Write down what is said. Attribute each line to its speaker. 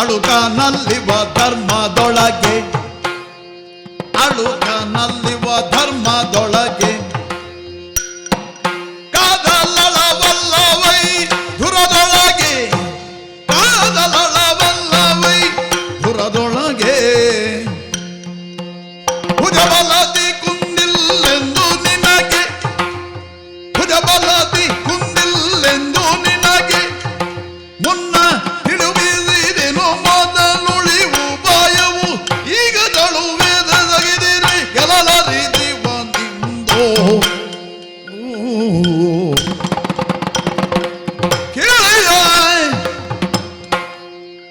Speaker 1: ಅಳುಗನಲ್ಲಿವ ಧರ್ಮದೊಳಗೆ ಅಳುಗನಲ್ಲಿವ ಧರ್ಮದೊಳಗೆ